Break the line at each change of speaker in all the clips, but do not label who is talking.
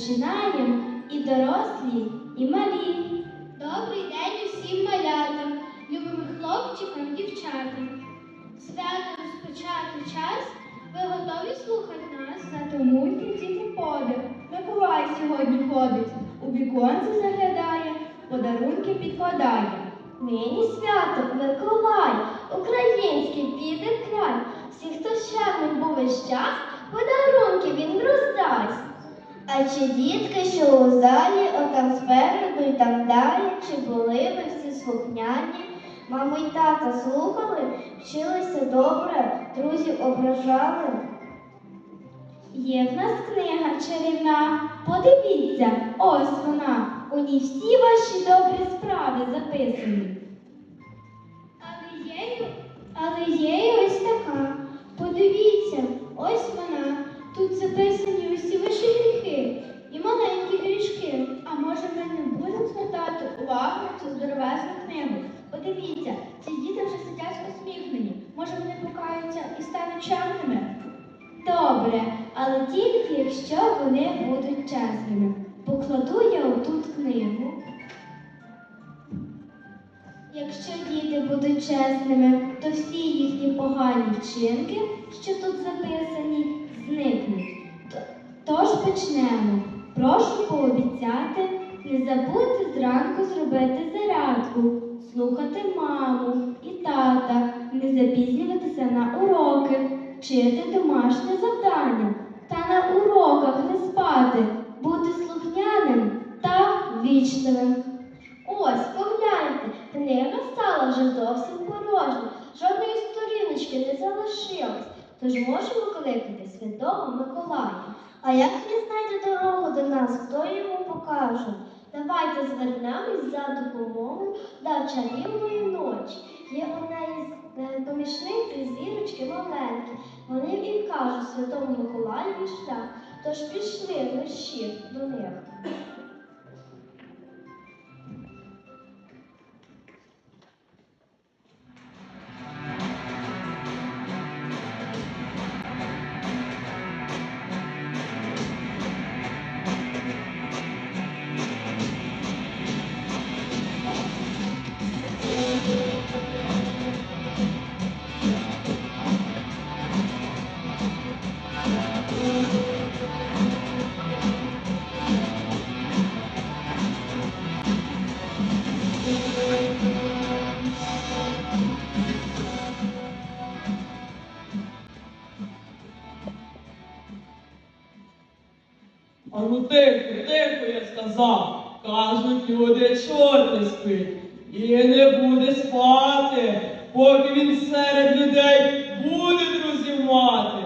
свято починаєм і дорослі, і малі.
Добрий день усім малятам, любим хлопчикам, дівчатам. Свято розпочати час. Ви готові слухати нас?
Затумуйте діти подих. Миколай сьогодні ходить, у віконце заглядає, подарунки підкладає. Нині свято Миколай, український піде край. Всі, хто ще не був весь час, подарунки він роздасть. А чи дітки, що у залі, отам спереду і там далі, чи були ви всі слухняні? Маму й тата слухали, вчилися добре, друзів ображали. Є в нас книга чарівна, подивіться, ось вона. У ній всі ваші добрі справи записані.
Але є, але є ось така. Подивіться, ось вона. Тут записані усі ваші гріхи і маленькі грішки. А може ми не будемо звертати увагу на цю здоровезну книгу? Подивіться, ці діти вже сидять усміхнені. Може вони покаються і стануть чемними?
Добре, але тільки якщо вони будуть чесними. Покладу я отут книгу. Якщо діти будуть чесними, то всі їхні погані вчинки, що тут записані, зникнуть. Тож почнемо. Прошу пообіцяти не забудьте зранку зробити зарядку, слухати маму і тата, не запізнюватися на уроки, вчити домашнє завдання та на уроках не спати, бути слухняним та вічливим. Ось, погляньте, книга стала вже зовсім порожня, жодної сторіночки не залишилось. Тож можемо кликати Святого Миколая. А як він знайде дорогу до нас, хто йому покаже? Давайте звернемось за допомогою до чарівної ночі. Є одна із е, помічниць зірочки маленькі. Вони і кажуть Святому Миколаю шлях. Тож пішли мерщі до них.
Тихо, тихо, я сказав. Кажуть, люди, чорт не спить. І не буде спати, поки він серед людей буде друзів мати.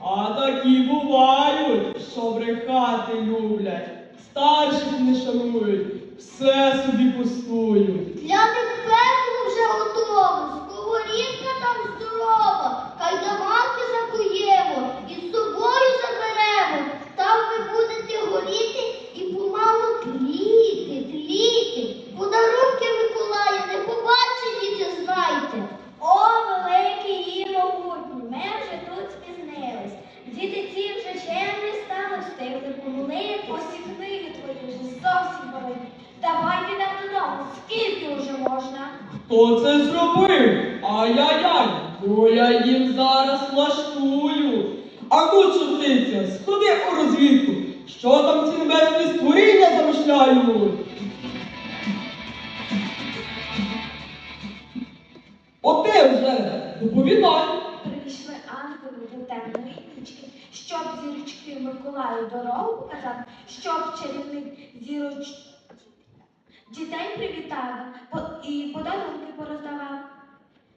А такі бувають, що брехати люблять, старших не шанують, все собі пустують.
Них пекло вже готово, сковорідка там здорова, кайдаманки закуємо і з собою заберемо. Там ви будете горіти і помалу тліти, тліти. Подарунки Миколая не побачить, діти, знайте. О, великий і могутній, ми вже тут спізнились. Діти ці вже чемні стали, встигли помолити. Ось і книги твої вже зовсім великі. Давай підемо додому, скільки вже можна?
Хто це зробив? Ай-яй-яй, бо я їм зараз влаштую. А ну, чортиця, сходи у розвідку, що там ці небесні створіння замишляють. От ти вже доповідай.
Прийшли ангели до темної нічки, щоб зірочки Миколаю дорогу показати, щоб чарівник зіроч... дітей привітав і подарунки пороздавав.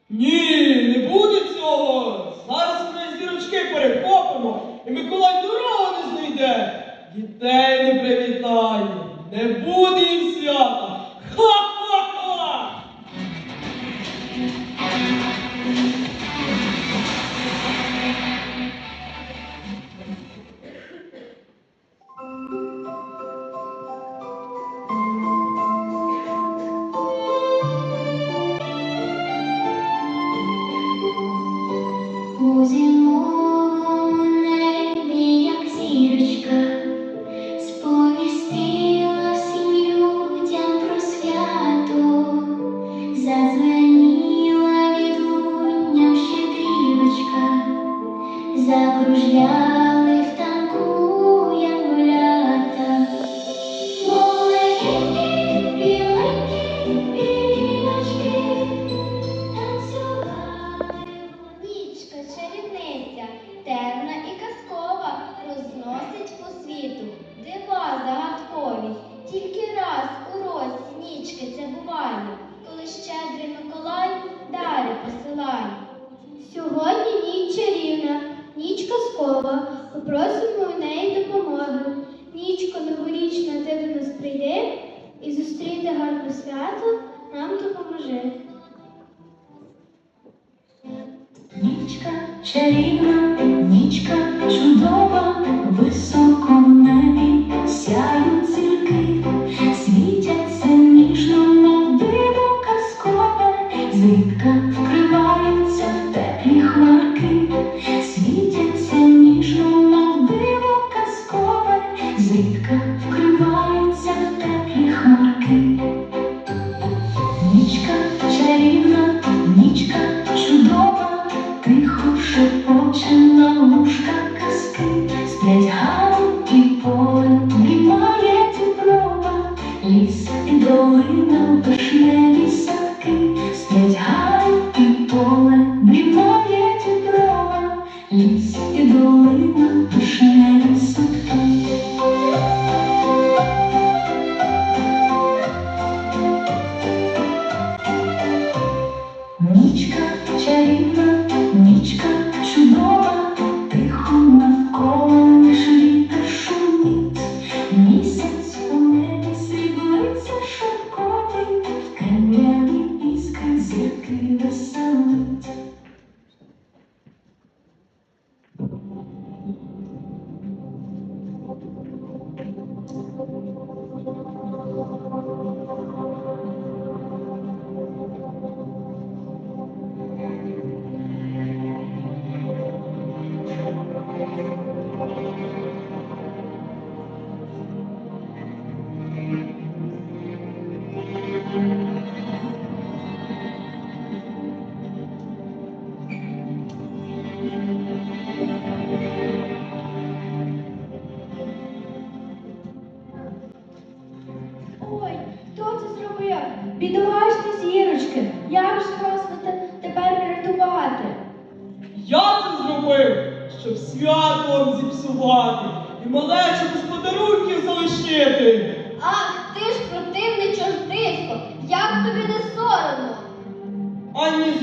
Ні, не буде цього. Зараз ми зірочки перехопимо, і Миколай дорогу не знайде. Дітей не привітає, не буде їм свята.
Нічка
чарівна,
нічка чудова, високо в небі сяють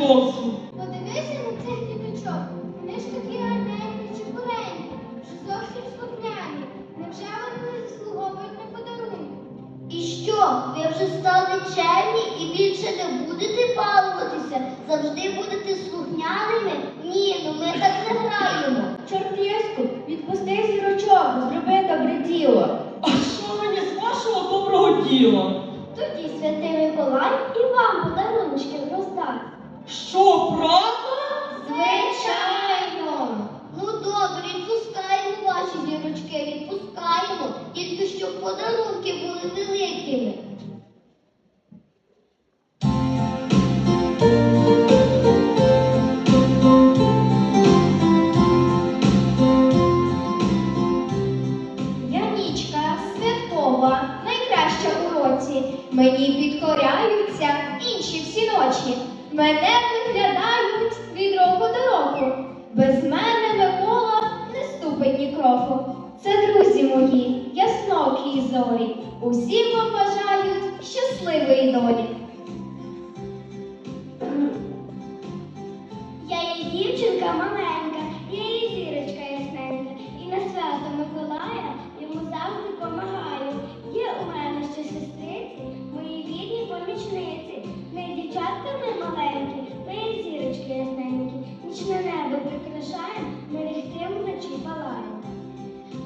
зовсім.
Подивися на цих діточок. Вони ж такі гарненькі, чепуренькі, вже зовсім слухняні. Невже вони не заслуговують на подарунок? І що, ви вже стали чемні і більше не будете балуватися? Завжди будете слухняними? Ні, ну ми так не граємо.
Чортівську, відпусти зірочок, зроби добре діло.
А що мені з вашого доброго діла?
Мене виглядають від року до року. Без мене Микола не ступить ні кроку. Це друзі мої, яснокі зорі. Усім вам бажають щасливої долі.
Я є дівчинка маленька, ми ліхтим вночі палаємо.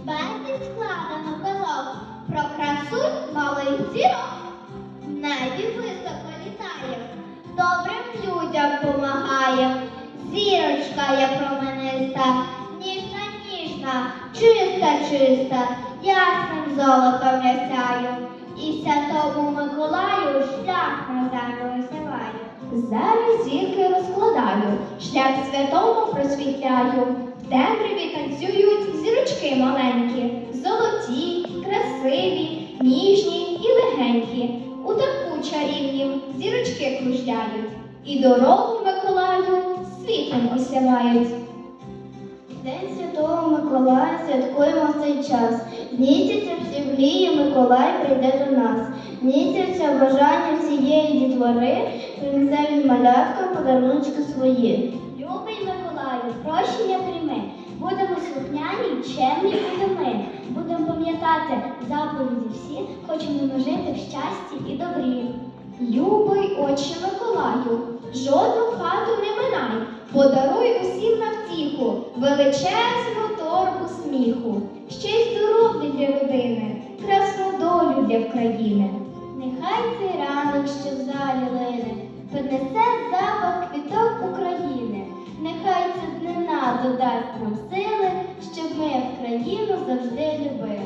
Безліч складено казок про красу малих зірок. В небі високо літає, добрим людям помагає. Зірочка я промениста, ніжна, ніжна, чиста, чиста, ясним золотом я сяю. І святому Миколаю шлях на землю.
Зараз зірки розкладаю, шлях святому просвітляю. темряві танцюють зірочки маленькі, золоті, красиві, ніжні і легенькі. У таку чарівнім зірочки кружляють, і дорогу Миколаю світлом осявають.
День Святого Миколая святкуємо в цей час. Місяця всі мрії Миколай прийде до нас. Місяця бажання всієї дітвори принесе він маляткам подарунки свої.
Любий Миколаю, прощення прийми. Будемо слухняні, чемні будемо ми. Будемо пам'ятати заповіді всі, хочемо жити в щасті і добрі. Любий отче Миколаю, жодну хату не минай, подаруй усім на втіху величезну торбу сміху, ще й здоров'я для родини, красну долю для України. Що в залі лине, принесе запах квіток України. Нехай ця днина додасть нам сили, щоб ми в країну завжди любили.